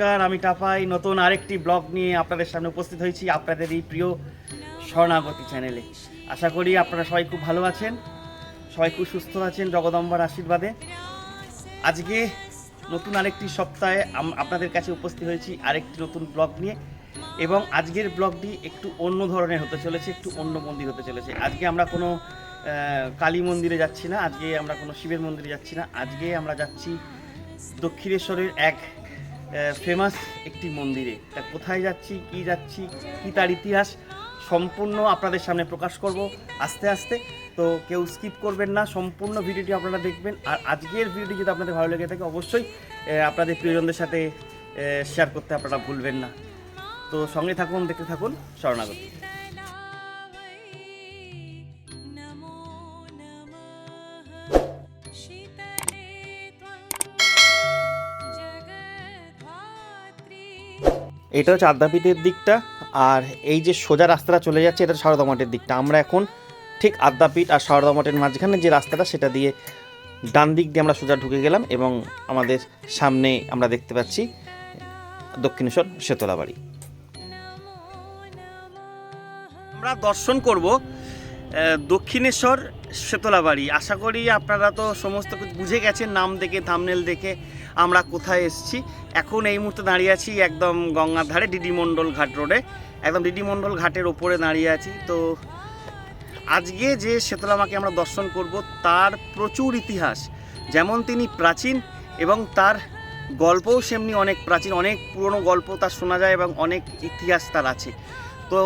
নমস্কার, আমি টাপাই। নতুন আরেকটি ব্লগ নিয়ে আপনাদের সামনে উপস্থিত হয়েছি আপনাদের এই প্রিয় স্বর্ণাগতি চ্যানেলে। আশা করি আপনারা সবাই খুব ভালো আছেন, সবাই খুব সুস্থ আছেন জগদম্বার আশীর্বাদে। আজকে নতুন আরেকটি সপ্তাহে আপনাদের কাছে উপস্থিত হয়েছি আরেকটি নতুন ব্লগ নিয়ে এবং আজকের ব্লগটি একটু অন্য ধরনের হতে চলেছে, একটু অন্য মন্দির হতে চলেছে। আজকে আমরা কোনো কালী মন্দিরে যাচ্ছি না, আজকে আমরা কোনো শিবের মন্দিরে যাচ্ছি না। আজকে আমরা যাচ্ছি দক্ষিণেশ্বরের এক ফেমাস একটি মন্দিরে। তা কোথায় যাচ্ছি, কি যাচ্ছি, কি তার ইতিহাস, সম্পূর্ণ আপনাদের সামনে প্রকাশ করব আস্তে আস্তে। তো কেউ স্কিপ করবেন না, সম্পূর্ণ ভিডিওটি আপনারা দেখবেন। আর আজকের ভিডিওটি যদি আপনাদের ভালো লেগে থাকে, অবশ্যই আপনাদের প্রিয়জনদের সাথে শেয়ার করতে আপনারা ভুলবেন না। তো সঙ্গে থাকুন, দেখতে থাকুন, শরণাগতি। এটা হচ্ছে আদ্যাপীঠের দিকটা, আর এই যে সোজা রাস্তাটা চলে যাচ্ছে, এটা সারদা মঠের দিকটা। আমরা এখন ঠিক আদ্যাপীঠ আর সারদা মঠের মাঝখানে যে রাস্তাটা, সেটা দিয়ে ডান দিক দিয়ে আমরা সোজা ঢুকে গেলাম এবং আমাদের সামনে আমরা দেখতে পাচ্ছি দক্ষিণেশ্বর শেতলা বাড়ি আমরা দর্শন করব দক্ষিণেশ্বর শেতলা বাড়ি আশা করি আপনারা তো সমস্ত কিছু বুঝে গেছেন, নাম দেখে থামনেল দেখে। আমরা কোথায় এসেছি? এখন এই মুহূর্তে দাঁড়িয়ে আছি একদম গঙ্গার ধারে ডিডি মণ্ডল ঘাট রোডে। একদম ডিডি মণ্ডল ঘাটের ওপরে দাঁড়িয়ে আছি। তো আজকে যে শেতলা মাকে আমরা দর্শন করব, তার প্রচুর ইতিহাস। যেমন তিনি প্রাচীন এবং তার গল্পও সেমনি অনেক প্রাচীন। অনেক পুরনো গল্প তার শোনা যায় এবং অনেক ইতিহাস তার আছে। তো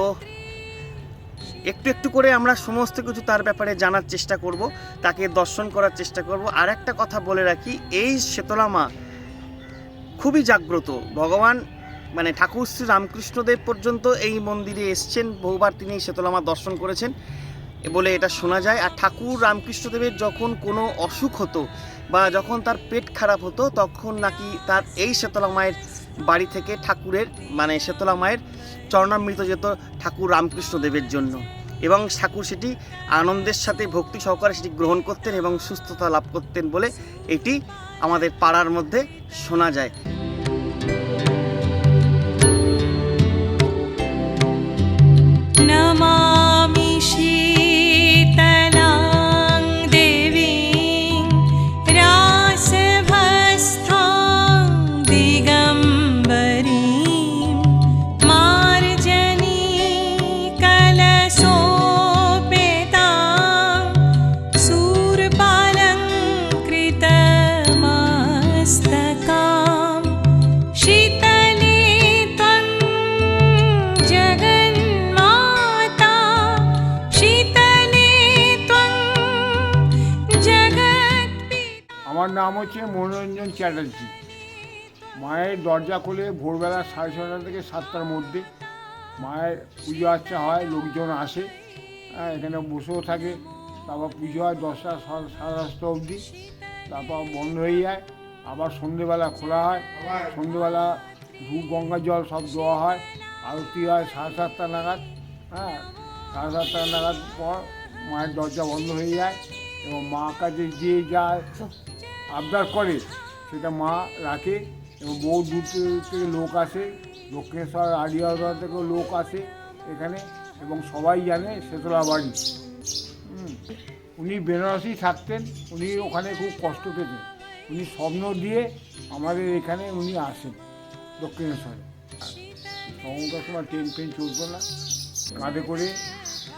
একটু একটু করে আমরা সমস্ত কিছু তার ব্যাপারে জানার চেষ্টা করব, তাকে দর্শন করার চেষ্টা করব। আর একটা কথা বলে রাখি, এই শেতলা মা খুবই জাগ্রত। ভগবান মানে ঠাকুর শ্রী রামকৃষ্ণদেব পর্যন্ত এই মন্দিরে এসছেন, বহুবার তিনি এই শীতলা মা দর্শন করেছেন বলে এটা শোনা যায়। আর ঠাকুর রামকৃষ্ণদেবের যখন কোনো অসুখ হতো বা যখন তার পেট খারাপ হতো, তখন নাকি তার এই শীতলা মায়ের বাড়ি থেকে ঠাকুরের মানে শেতলা মায়ের চরণামৃত যেত ঠাকুর রামকৃষ্ণ দেবের জন্য। এবং ঠাকুর সেটি আনন্দের সাথে, ভক্তি সহকারে সেটি গ্রহণ করতেন এবং সুস্থতা লাভ করতেন বলে এটি আমাদের পাড়ার মধ্যে শোনা যায়। নমামি আমার নাম হচ্ছে মনোরঞ্জন চ্যাটার্জি। মায়ের দরজা খুলে ভোরবেলা সাড়ে ছটা থেকে সাতটার মধ্যে মায়ের পুজো আর্চা হয়, লোকজন আসে হ্যাঁ এখানে বসেও থাকে। তারপর পুজো হয় দশটা সাড়ে দশটা অবধি। তারপর বন্ধ হয়ে যায়। আবার সন্ধেবেলা খোলা হয়। সন্ধেবেলা ধূপ গঙ্গা জল সব দেওয়া হয়। আরতি হয় সাড়ে সাতটা নাগাদ হ্যাঁ সাড়ে সাতটা নাগাদ পর মায়ের দরজা বন্ধ হয়ে যায় এবং মা কাছে যে যা আবদার করে, সেটা মা রাখে এবং বহু দূর থেকে- লোক আসে, দক্ষিণেশ্বর আড়িয়াদা থেকেও লোক আসে এখানে এবং সবাই জানে শেতলা বাড়ি। উনি বেনারসি থাকতেন, উনি ওখানে খুব কষ্ট পেতেন। উনি স্বপ্ন দিয়ে আমাদের এখানে উনি আসেন দক্ষিণেশ্বরে। সময়কার সময় ট্রেন ফ্রেন চলতো না, কাঁধে করে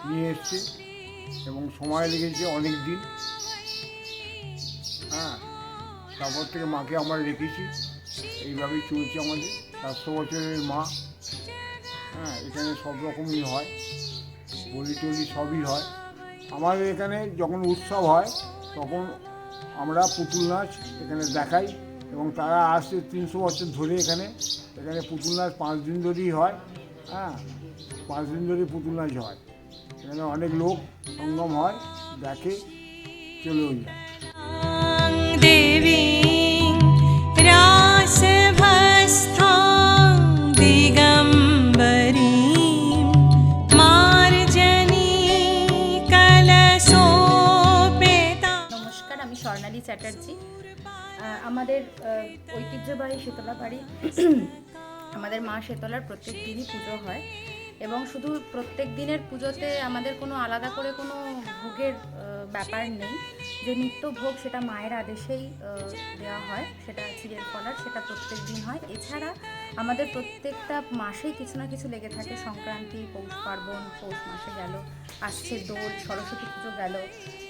নিয়ে এসছে এবং সময় লেগেছে অনেক দিন। হ্যাঁ তারপর থেকে মাকে আমরা রেখেছি। এইভাবেই চলছে আমাদের। চারশো বছরের মা। হ্যাঁ এখানে সব রকমই হয়। বলি টলি সবই হয়। আমাদের এখানে যখন উৎসব হয়, তখন আমরা পুতুল নাচ এখানে দেখাই এবং তারা আসছে তিনশো বছর ধরে এখানে। এখানে পুতুল নাচ পাঁচ দিন ধরেই হয়। হ্যাঁ পাঁচ দিন ধরে পুতুল নাচ হয়। এখানে অনেক লোক সঙ্গম হয়, দেখে, চলেও যায়। স্বর্ণালী আমাদের ঐতিহ্যবাহী শীতলা বাড়ি, আমাদের মা শীতলার প্রত্যেক দিনই পুজো হয় এবং শুধু প্রত্যেক দিনের পুজোতে আমাদের কোনো আলাদা করে কোনো ভোগের ব্যাপার নেই। যে নিত্য ভোগ সেটা মায়ের আদেশেই দেওয়া হয়, সেটা চিড়ের ফলার সেটা প্রত্যেক দিন হয়। এছাড়া আমাদের প্রত্যেকটা মাসেই কিছু না কিছু লেগে থাকে। সংক্রান্তি, পৌষ পার্বণ, পৌষ মাসে গেল, আসছে দোল, সরস্বতী পুজো গেল,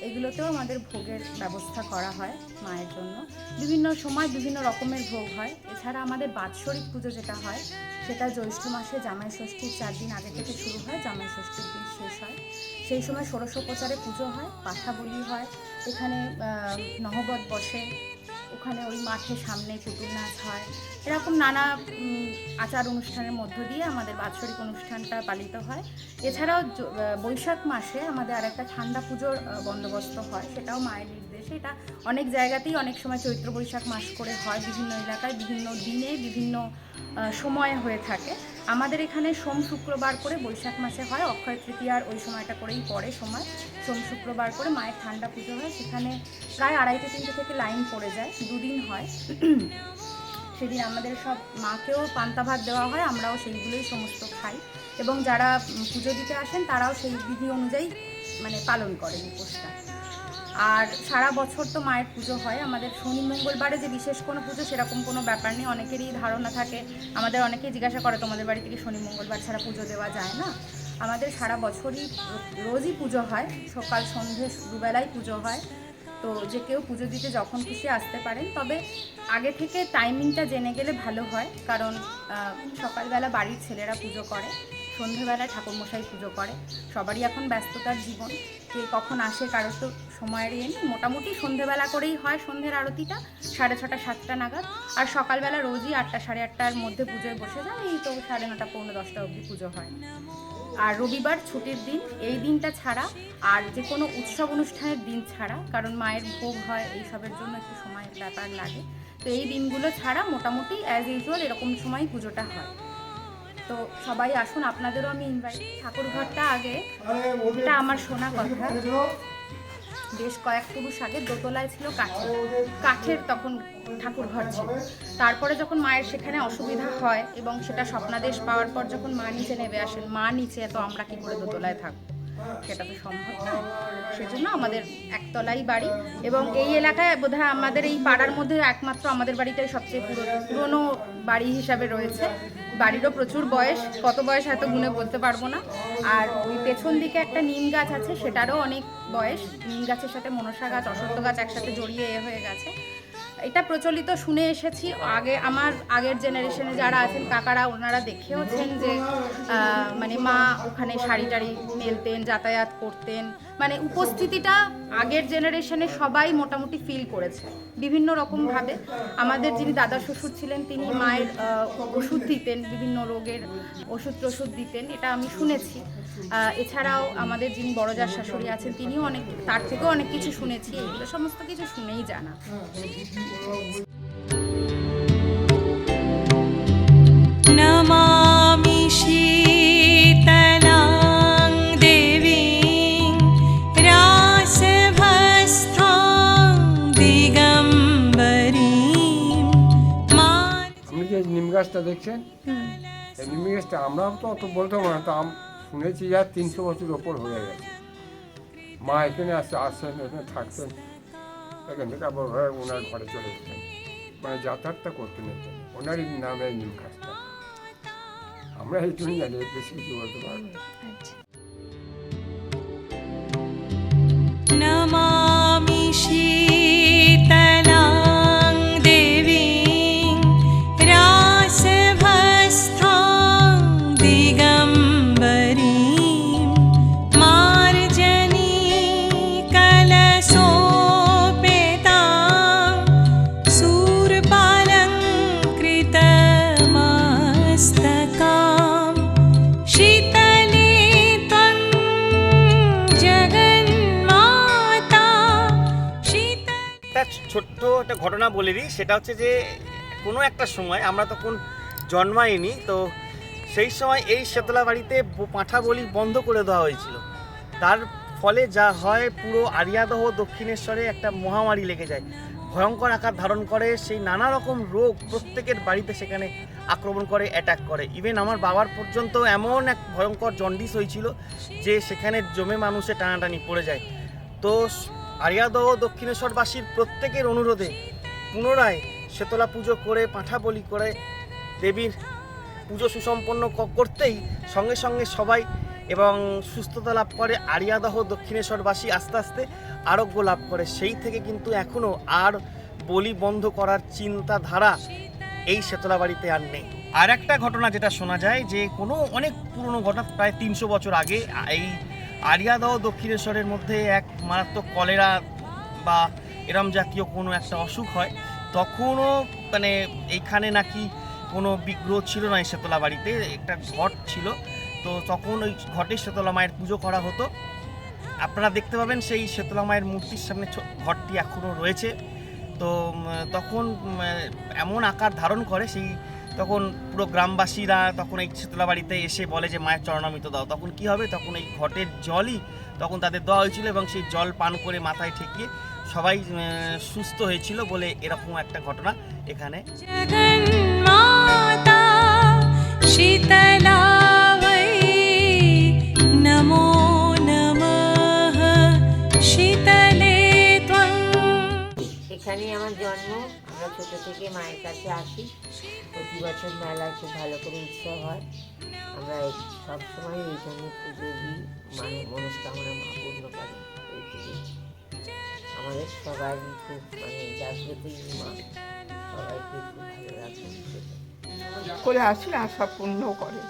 এগুলোতেও আমাদের ভোগের ব্যবস্থা করা হয় মায়ের জন্য। বিভিন্ন সময় বিভিন্ন রকমের ভোগ হয়। এছাড়া আমাদের বাৎসরিক পুজো যেটা হয়, সেটা জ্যৈষ্ঠ মাসে জামাই ষষ্ঠীর চার দিন আগে থেকে শুরু হয়। জামাই ষষ্ঠীর দিন শেষ হয়। সেই সময় ষোড়শোপচারে পুজো হয় পাঠা বলি হয়। এখানে নহবত বসে। ওখানে ওই মাঠের সামনে পুতুল নাচ হয়। এরকম নানা আচার অনুষ্ঠানের মধ্য দিয়ে আমাদের বাৎসরিক অনুষ্ঠানটা পালিত হয়। এছাড়াও বৈশাখ মাসে আমাদের আরেকটা ঠান্ডা পুজোর বন্দোবস্ত হয়। সেটাও মায়ের নির্দেশে। এটা অনেক জায়গাতেই অনেক সময় চৈত্র বৈশাখ মাস করে হয়। বিভিন্ন এলাকায় বিভিন্ন দিনে বিভিন্ন সময়ে হয়ে থাকে। আমাদের এখানে সোম শুক্রবার করে বৈশাখ মাসে হয়, অক্ষয় তৃতীয়ার ওই সময়টা করেই পড়ে সময় সোম শুক্রবার করে মায়ের ঠান্ডা পুজো হয়, সেখানে প্রায় আড়াইটে তিনটে থেকে লাইন পড়ে যায়, দুদিন হয়। সেদিন আমাদের সব মাকেও পান্তা ভাত দেওয়া হয়, আমরাও সেইগুলোই সমস্ত খাই। এবং যারা পুজো দিতে আসেন, তারাও সেই বিধি অনুযায়ী মানে পালন করেন উপোসটা আর সারা বছর তো মায়ের পুজো হয়। আমাদের শনি, মঙ্গলবারে যে বিশেষ কোনো পুজো সেরকম কোনো ব্যাপার নেই। অনেকেরই ধারণা থাকে। আমাদের অনেকেই জিজ্ঞাসা করে, তোমাদের বাড়ি থেকে শনি, মঙ্গলবার ছাড়া পুজো দেওয়া যায় না? আমাদের সারা বছরই রোজই পুজো হয়। সকাল, সন্ধে দুবেলায় পুজো হয়। তো যে কেউ পুজো দিতে যখন খুশি আসতে পারেন। তবে আগে থেকে টাইমিংটা জেনে গেলে ভালো হয়। কারণ সকালবেলা বাড়ির ছেলেরা পুজো করে। সন্ধেবেলায় ঠাকুরমশাই পুজো করে। সবারই এখন ব্যস্ততার জীবন। কে কখন আসে কারোর তো সময়ের ইয়ে মোটামুটি সন্ধেবেলা করেই হয় সন্ধ্যের আরতিটা, সাড়ে ছটা, সাতটা নাগাদ। আর সকালবেলা রোজই আটটা, সাড়ে আটটার মধ্যে পুজোয় বসে যায় এই তো সাড়ে নটা, পৌনে দশটা অবধি পুজো হয়। আর রবিবার ছুটির দিন, এই দিনটা ছাড়া আর যে কোনো উৎসব অনুষ্ঠানের দিন ছাড়া, কারণ মায়ের ভোগ হয় এইসবের জন্য একটু সময় ব্যাপার লাগে। তো এই দিনগুলো ছাড়া মোটামুটি অ্যাজ ইউজুয়াল এরকম সময় পুজোটা হয়। তো সবাই আসুন আপনাদেরও আমি ইনভাইট ঠাকুর ঘরটা আগে এটা আমার শোনা কথা। বেশ কয়েক পুরুষ আগে দোতলায় ছিল কাঠের কাঠের তখন ঠাকুর ঘর ছিল। তারপরে যখন মায়ের সেখানে অসুবিধা হয় এবং সেটা স্বপ্নাদেশ পাওয়ার পর যখন মা নিচে নেমে আসেন মা নিচে তো আমরা কি করে দোতলায় থাকব? সেটা তো সম্ভব না সেজন্য আমাদের একতলাই বাড়ি এবং এই এলাকায় বোধহয় আমাদের এই পাড়ার মধ্যে একমাত্র আমাদের বাড়িটাই সবচেয়ে পুরো পুরনো বাড়ি হিসাবে রয়েছে। বাড়িরও প্রচুর বয়স, কত বয়স হয়তো গুনে বলতে পারব না। আর ওই পেছন দিকে একটা নিম গাছ আছে, সেটারও অনেক বয়স। নিম গাছের সাথে মনসা গাছ, অশ্বত্থ গাছ একসাথে জড়িয়ে এ হয়ে গেছে। এটা প্রচলিত শুনে এসেছি। আগে আমার আগের জেনারেশনে যারা আছেন, কাকারা, ওনারা দেখেওছেন যে মানে মা ওখানে শাড়ি টাড়ি মেলতেন, যাতায়াত করতেন। মানে উপস্থিতিটা আগের জেনারেশনে সবাই মোটামুটি ফিল করেছে। বিভিন্ন রকমভাবে আমাদের যিনি দাদা শ্বশুর ছিলেন, তিনি মায়ের ওষুধ দিতেন, বিভিন্ন রোগের ওষুধ টষুধ দিতেন, এটা আমি শুনেছি। এছাড়াও আমাদের যিনি বড়জার শাশুড়ি আছেন, তিনিও অনেক, তার থেকেও অনেক কিছু শুনেছি। এগুলো সমস্ত কিছু শুনেই জানা। নিম গাছটা দেখছেন নিম গাছটা আমরাও তো অত বলতাম না তো শুনেছি যা তিনশো বছর ওপর হয়ে গেছে। মা এখানে আসছে আসছেন এখানে থাকতেন এখান থেকে আবার ঘরে ওনার ঘরে চলে যেতেন মানে যাতায়াতটা করতেন এখানে ওনারই নামে নিম গাছটা আমরা এইটুকুই জানি, বেশি কিছু বলতে পারব ছোট্ট একটা ঘটনা বলে দিই। সেটা হচ্ছে যে, কোনো একটা সময় আমরা তখন জন্মাইনি, তো সেই সময় এই শেতলা বাড়িতে পাঁঠা বলি বন্ধ করে দেওয়া হয়েছিল। তার ফলে যা হয়, পুরো আরিয়াদহ দক্ষিণেশ্বরে একটা মহামারী লেগে যায়। ভয়ঙ্কর আকার ধারণ করে, সেই নানা রকম রোগ প্রত্যেকের বাড়িতে সেখানে আক্রমণ করে অ্যাটাক করে। ইভেন আমার বাবার পর্যন্ত এমন এক ভয়ঙ্কর জন্ডিস হয়েছিল যে, সেখানে জমে মানুষের টানাটানি পড়ে যায়। তো আরিয়াদহ দক্ষিণেশ্বরবাসীর প্রত্যেকের অনুরোধে পুনরায় শেতলা পুজো করে, পাঁঠা বলি করে, দেবীর পুজো সুসম্পন্ন করতেই সঙ্গে সঙ্গে সবাই এবং সুস্থতা লাভ করে, আরিয়াদহ দক্ষিণেশ্বরবাসী আস্তে আস্তে আরোগ্য লাভ করে। সেই থেকে কিন্তু এখনও আর বলি বন্ধ করার চিন্তাধারা এই শেতলা বাড়িতে আর নেই। আর একটা ঘটনা যেটা শোনা যায় যে কোনো অনেক পুরনো ঘটনা প্রায় তিনশো বছর আগে এই আরিয়াদহ দক্ষিণেশ্বরের মধ্যে এক মারাত্মক কলেরা বা এরম জাতীয় কোনো একটা অসুখ হয়, তখনও মানে এইখানে নাকি কোনো বিগ্রহ ছিল না এই শীতলা বাড়িতে, একটা ঘট ছিল। তো তখন ওই ঘটে শেতলা মায়ের পুজো করা হতো। আপনারা দেখতে পাবেন সেই শীতলা মায়ের মূর্তির সামনে ঘরটি এখনও রয়েছে। তো তখন এমন আকার ধারণ করে সেই তখন পুরো গ্রামবাসীরা তখন এই শীতলা বাড়িতে এসে বলে যে মায়ের চরণামৃত দাও। তখন কি হবে? তখন এই ঘটের জলই তখন তাদের দেওয়া হয়েছিল এবং সেই জল পান করে মাথায় ঠেকিয়ে সবাই সুস্থ হয়েছিল বলে এরকম একটা ঘটনা এখানে। নমো এখানে আমার জন্ম। আমরা ছোটো থেকে মায়ের কাছে আসি। প্রতি বছর মেলায় খুব ভালো করে উৎসব হয়। আমরা সবসময় এই- এইখানে পুজো দিই মানে মনস্কামনা মা পূর্ণ করে আমাদের সবারই খুব মানে জাগ্রত মা। সবাইকে খুব ভালো রাখে করে আসি আশা পূর্ণ করে।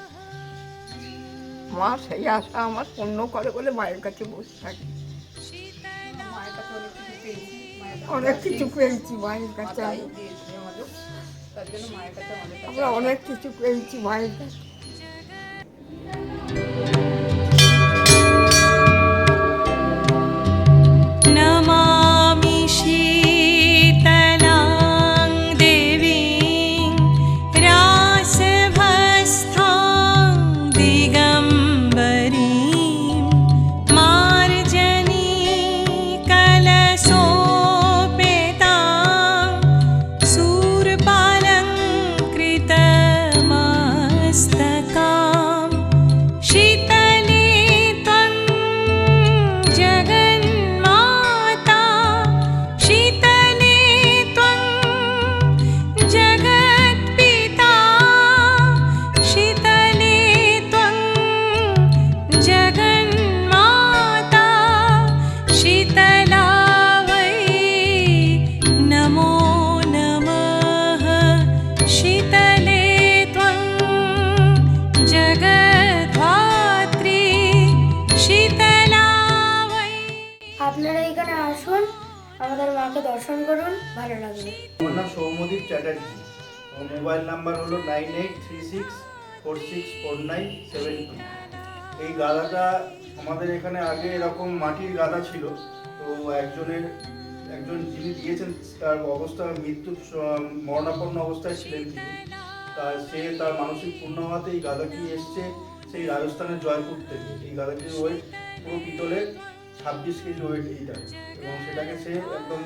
মা সেই আশা আমার পূর্ণ করে বলে মায়ের কাছে বসে থাকি। অনেক কিছু পেয়েছি মায়ের কাছে আমি। আমরা অনেক কিছু পেয়েছি মায়ের আপনারা এখানে আসুন, আমাদের মাকে দর্শন করুন, ভালো লাগবে। আমার নাম সৌমদীপ চ্যাটার্জি। মোবাইল নাম্বার হলো nine eight three six four six four nine seven two. এই গাদাটা আমাদের এখানে আগে এরকম মাটির গাদা ছিল, তো একজনের, একজন যিনি দিয়েছেন, তার অবস্থা, মৃত্যু মরণাপন্ন অবস্থায় ছিলেন তিনি। তার সে তার মানসিক পূর্ণ হওয়াতে এই গাদাটি এসছে, সেই রাজস্থানের জয়পুর থেকে। এই গাদাটির ওয়েট পুরো পিতলের ছাব্বিশ কেজি ওয়েট এইটা এবং সেটাকে সে একদম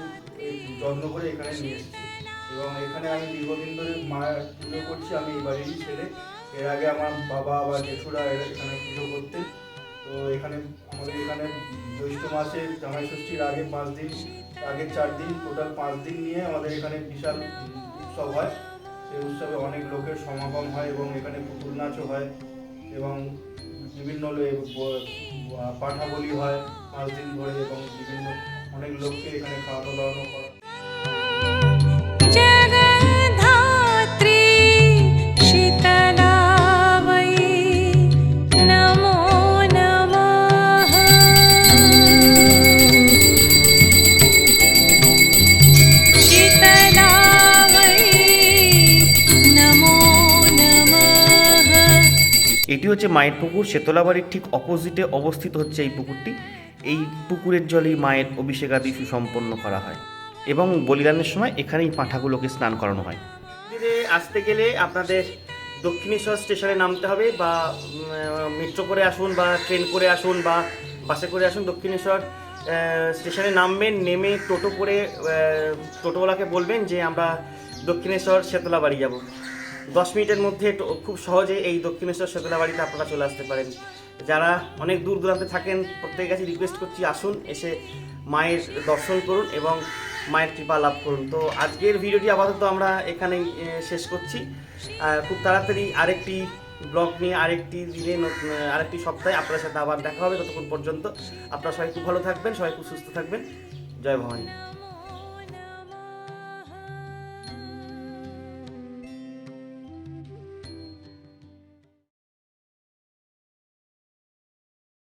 যত্ন করে এখানে নিয়ে এসেছে। এবং এখানে আমি দীর্ঘদিন ধরে মায়ের পুজো করছি, আমি এই বাড়িরই ছেলে। এর আগে আমার বাবা বা জেঠুরা এখানে পুজো করতেন। তো এখানে আমাদের এখানে জ্যৈষ্ঠ মাসে জামাই ষষ্ঠীর আগে পাঁচ দিন আগের চার দিন টোটাল পাঁচ দিন নিয়ে আমাদের এখানে বিশাল উৎসব হয়। সেই উৎসবে অনেক লোকের সমাগম হয় এবং এখানে পুতুল নাচও হয়। এবং বিভিন্ন পাঠাবলি হয় পাঁচ দিন ধরে এবং বিভিন্ন অনেক লোককে এখানে খাওয়া দাওয়ানো করা এটি হচ্ছে মায়ের পুকুর শেতলা বাড়ির ঠিক অপোজিটে অবস্থিত হচ্ছে এই পুকুরটি। এই পুকুরের জলেই মায়ের অভিষেকাদি সুসম্পন্ন করা হয়। এবং বলিদানের সময় এখানেই পাঁঠাগুলোকে স্নান করানো হয়। আসতে গেলে আপনাদের দক্ষিণেশ্বর স্টেশনে নামতে হবে বা মেট্রো করে আসুন বা ট্রেন করে আসুন বা বাসে করে আসুন দক্ষিণেশ্বর স্টেশনে নামবেন, নেমে টোটো করে টোটোওয়ালাকে বলবেন যে আমরা দক্ষিণেশ্বর শেতলা বাড়ি যাব। দশ মিনিটের মধ্যে খুব সহজে এই দক্ষিণেশ্বর শেতলা বাড়িতে আপনারা চলে আসতে পারেন। যারা অনেক দূর দূরান্তে থাকেন, প্রত্যেকের কাছে রিকোয়েস্ট করছি আসুন, এসে মায়ের দর্শন করুন এবং মায়ের কৃপা লাভ করুন। তো আজকের ভিডিওটি আপাতত আমরা এখানেই শেষ করছি। খুব তাড়াতাড়ি আরেকটি ব্লগ নিয়ে, আরেকটি দিনে আরেকটি সপ্তাহে আপনার সাথে আবার দেখা হবে ততক্ষণ পর্যন্ত। আপনারা সবাই খুব ভালো থাকবেন, সবাই খুব সুস্থ থাকবেন। জয় ভবানী।